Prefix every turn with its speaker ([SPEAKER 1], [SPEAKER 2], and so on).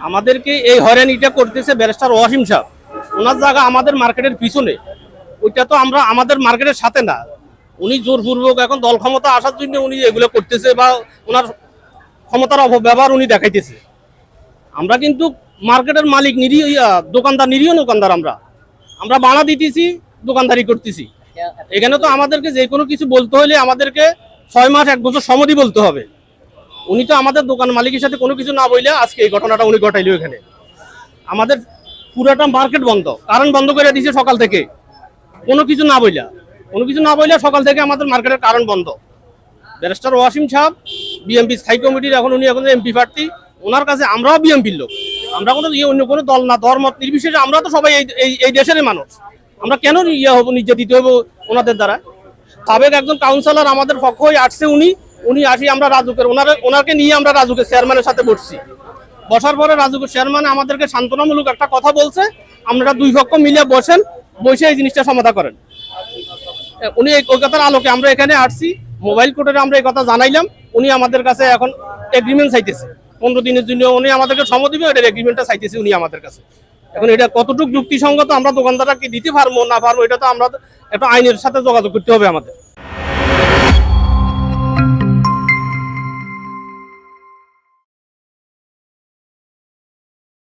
[SPEAKER 1] আমাদেরকে এই হয়রানিটা করতেছে ব্যারিস্টার ওয়াসিম সাহেব ওনার জায়গা আমাদের মার্কেটের পিছনে। ওইটা তো আমরা আমাদের মার্কেটের সাথে না। উনি জোরপূর্বক এখন দল ক্ষমতা আসার জন্য উনি এগুলো করতেছে বা ওনার ক্ষমতার অপব্যবহার উনি দেখাইতেছে। আমরা কিন্তু মার্কেটের মালিক, নিরীহ দোকানদার নিরীহ দোকানদার আমরা। আমরা বানা দিতেছি, দোকানদারি করতেছি। এখানে তো আমাদেরকে যে কোনো কিছু বলতে হলে আমাদেরকে ছয় মাস, এক বছর সমাধি বলতে হবে। উনি তো আমাদের দোকান মালিকের সাথে কোনো কিছু না বললে আজকে এই ঘটনাটা উনি ঘটাইলো এখানে। আমাদের পুরাটা মার্কেট বন্ধ, কারণ বন্ধ করে দিয়েছে সকাল থেকে। কোনো কিছু না বইলা কোনো কিছু না বইলা সকাল থেকে আমাদের মার্কেটের কারণ বন্ধ। ব্যারিস্টার ওয়াসিম সাহেব বিএমপি স্থায়ী কমিটির, এখন উনি এখন এমপি প্রার্থী, ওনার কাছে আমরাও বিএমপির লোক। আমরা কোনো ইয়ে অন্য কোনো দল না, ধর্ম, নির্বিশেষে আমরা তো সবাই এই- এই দেশেরই মানুষ। আমরা কেন ইয়ে হব, নির্যাতিত হব ওনাদের দ্বারা? সাবেক একজন কাউন্সিলর আমাদের পক্ষ হয়ে আসছে উনি উনি আসি, আমরা রাজুকের ওনার ওনাকে নিয়ে আমরা রাজুকের চেয়ারম্যানের সাথে বসছি। বসার পরে রাজুকের চেয়ারম্যান আমাদেরকে সান্ত্বনামূলক একটা কথা বলছে, আমরা দুই পক্ষ মিলে বসেন, বসে এই জিনিসটা সমাধা করেন। উনি এই কলকাতার আলোকে আমরা এখানে আসছি মোবাইল কোর্টের আমরা এই কথা জানাইলাম, উনি আমাদের কাছে এখন এগ্রিমেন্ট চাইতেছে। পনেরো দিনের জন্য উনি আমাদেরকে সময় দিবে, এটার এগ্রিমেন্টটা চাইতেছে উনি আমাদের কাছে। এখন এটা কতটুকু যুক্তিসঙ্গত, আমরা দোকানদাররা কি দিতে পারব, না পারব, এটা তো আমরা একটা আইনের সাথে যোগাযোগ করতে হবে আমাদের।